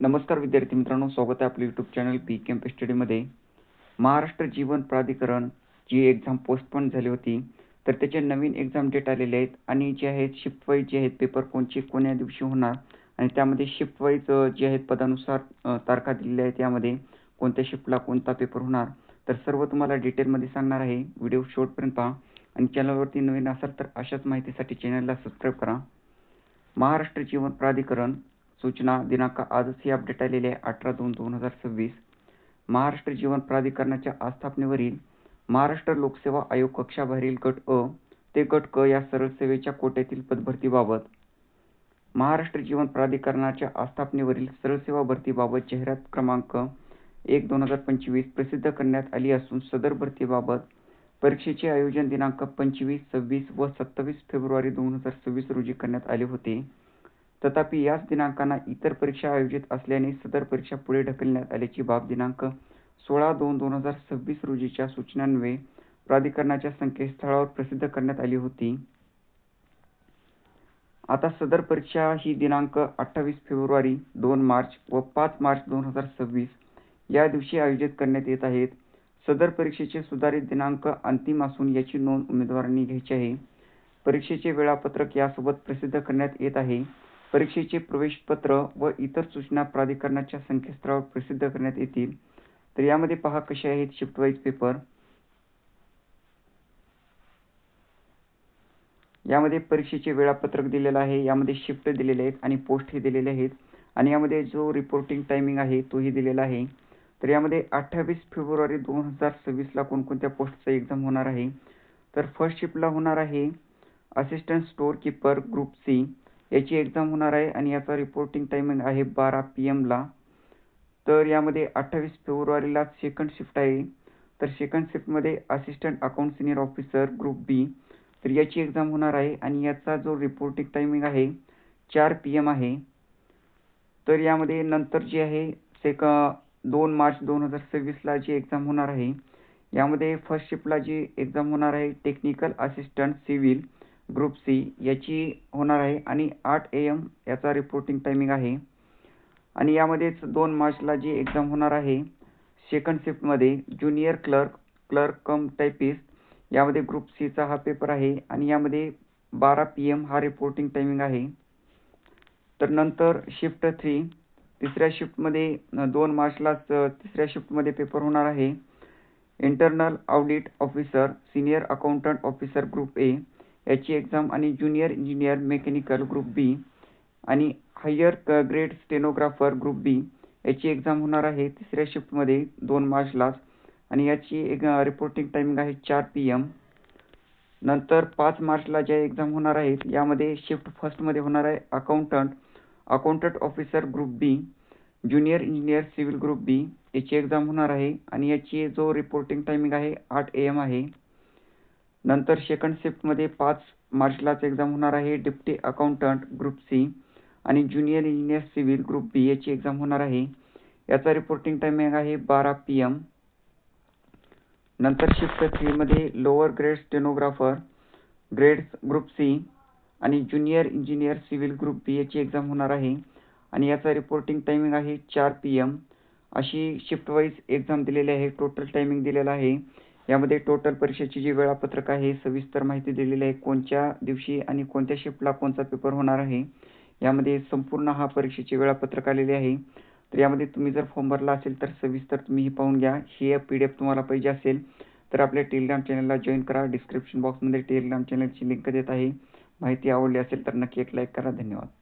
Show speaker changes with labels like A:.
A: नमस्कार विद्यार्थी मित्रांनो स्वागत आहे आपलं यूट्यूब चॅनल पी कॅम्प स्टडीमध्ये महाराष्ट्र जीवन प्राधिकरण जी एक्झाम पोस्टपोन झाली होती तर त्याचे नवीन एक्झाम डेट आलेले आहेत आणि जे आहेत शिफ्ट वाईज जे आहेत पेपर कोणचे कोण्या दिवशी होणार आणि त्यामध्ये शिफ्ट वाईज जे आहेत पदानुसार तारखा दिलेल्या आहेत यामध्ये कोणत्या शिफ्टला कोणता पेपर होणार. तर सर्व तुम्हाला डिटेलमध्ये सांगणार आहे. व्हिडिओ शेवटपर्यंत पहा आणि चॅनलवरती नवीन असाल तर अशाच माहितीसाठी चॅनलला सबस्क्राईब करा. महाराष्ट्र जीवन प्राधिकरण सूचना दिनांक आजच ही अपडेट आलेली आहे अठरा दोन दोन हजार सव्वीस. महाराष्ट्र जीवन प्राधिकरणाच्या आस्थापनेवरील महाराष्ट्र लोकसेवा आयोग कक्षाबाहेरील गट अ ते गट क या सरळ सेवेच्या कोट्यातील पदभरतीबाबत महाराष्ट्र जीवन प्राधिकरणाच्या आस्थापनेवरील सरळ सेवा भरतीबाबत जाहिरात क्रमांक एक दोन हजार पंचवीस प्रसिद्ध करण्यात आली असून सदर भरतीबाबत परीक्षेचे आयोजन दिनांक पंचवीस सव्वीस व सत्तावीस फेब्रुवारी दोन हजार सव्वीस रोजी करण्यात आले होते. तथापि याच दिनांकांना इतर परीक्षा आयोजित असल्याने सदर परीक्षा पुढे ढकलण्यात आल्याची बाब दिनांक सोळा दोन दोन हजार सव्वीस रोजीच्या सूचनान्वये प्राधिकरणाच्या संकेतस्थळावर प्रसिद्ध करण्यात आली होती. आता सदर परीक्षा ही दिनांक अठ्ठावीस फेब्रुवारी दोन मार्च व पाच मार्च दोन हजार सव्वीस या दिवशी आयोजित करण्यात येत आहेत. सदर परीक्षेचे सुधारित दिनांक अंतिम असून याची नोंद उमेदवारांनी घ्यायची आहे. परीक्षेचे वेळापत्रक यासोबत प्रसिद्ध करण्यात येत आहे. परीक्षेचे प्रवेशपत्र व इतर सूचना प्राधिकरणाच्या संकेतस्थळावर प्रसिद्ध करण्यात येतील. तर यामध्ये पहा कसे आहेत शिफ्ट वाईज पेपर. यामध्ये परीक्षेचे वेळापत्रक दिलेलं आहे यामध्ये शिफ्ट दिलेले आहेत आणि पोस्ट हे दिलेले आहेत. आणि यामध्ये जो रिपोर्टिंग टायमिंग आहे तोही दिलेला आहे. तर यामध्ये अठ्ठावीस फेब्रुवारी दोन हजार सव्वीसला कोणकोणत्या पोस्टचा एक्झाम होणार आहे? तर फर्स्ट शिफ्टला होणार आहे assistant store keeper group C याची एक्झाम होणार आहे आणि याचा रिपोर्टिंग टायमिंग आहे बारा पी एमला तर यामध्ये अठ्ठावीस फेब्रुवारीला सेकंड शिफ्ट आहे. तर सेकंड शिफ्टमध्ये assistant account senior officer group B तर याची एक्झाम होणार आहे आणि याचा जो रिपोर्टिंग टायमिंग आहे चार पी एम आहे. तर यामध्ये नंतर जी आहे सेक दोन मार्च दोन हजार सव्वीसला जी एक्झाम होणार आहे यामध्ये फर्स्ट शिफ्टला जी एक्झाम होणार आहे technical assistant civil group C याची होणार आहे आणि आठ ए एम याचा रिपोर्टिंग टायमिंग आहे. आणि यामध्येच दोन मार्चला जी एक्झाम होणार आहे सेकंड शिफ्टमध्ये junior clerk clerk cum typist यामध्ये ग्रुप सीचा हा पेपर आहे आणि यामध्ये बारा पी एम हा रिपोर्टिंग टायमिंग आहे. तर नंतर शिफ्ट थ्री तिसऱ्या शिफ्टमध्ये दोन मार्चलाच तिसऱ्या शिफ्टमध्ये पेपर होणार आहे. Internal audit officer senior accountant officer group A याची एक्झाम आणि junior engineer mechanical group B आणि higher grade stenographer group B याची एक्झाम होणार आहे तिसऱ्या शिफ्टमध्ये दोन मार्चलाच आणि याची एक रिपोर्टिंग टायमिंग आहे चार पी एम नंतर पाच मार्चला ज्या एक्झाम होणार आहेत यामध्ये शिफ्ट फर्स्टमध्ये होणार आहे accountant accountant officer group B junior engineer civil group B याची एक्झाम होणार आहे. आणि याची जो रिपोर्टिंग टायमिंग आहे आठ ए एम आहे. नंतर सेकंड शिफ्टमध्ये पाच मार्चलाच एक्झाम होणार आहे. डिप्टी अकाउंटंट ग्रुप सी आणि junior engineer civil group B याची एक्झाम होणार आहे. याचा रिपोर्टिंग टायमिंग आहे बारा पी एम नंतर shift थ्रीमध्ये lower grade stenographer grade group C आणि junior engineer civil group B याची एक्झाम होणार आहे. आणि याचा रिपोर्टिंग टायमिंग आहे चार पी एम अशी शिफ्ट वाईज एक्झाम दिलेली आहे. टोटल टायमिंग दिलेला आहे. यामध्ये टोटल परीक्षेची जी वेळापत्रक आहे सविस्तर माहिती दिलेली आहे कोणत्या दिवशी आणि कोणत्या शिफ्टला कोणता पेपर होणार आहे यामध्ये संपूर्ण हा परीक्षेचे वेळापत्रक आलेले आहे. तर यामध्ये तुम्ही जर फॉर्म भरला असेल तर सविस्तर तुम्हीही पाहून घ्या. ही पी डी एफ तुम्हाला पाहिजे असेल तर आपल्या टेलिग्राम चॅनलला जॉईन करा. डिस्क्रिप्शन बॉक्समध्ये टेलिग्राम चॅनलची लिंक देत आहे. माहिती आवडली असेल तर नक्की एक लाईक करा. धन्यवाद.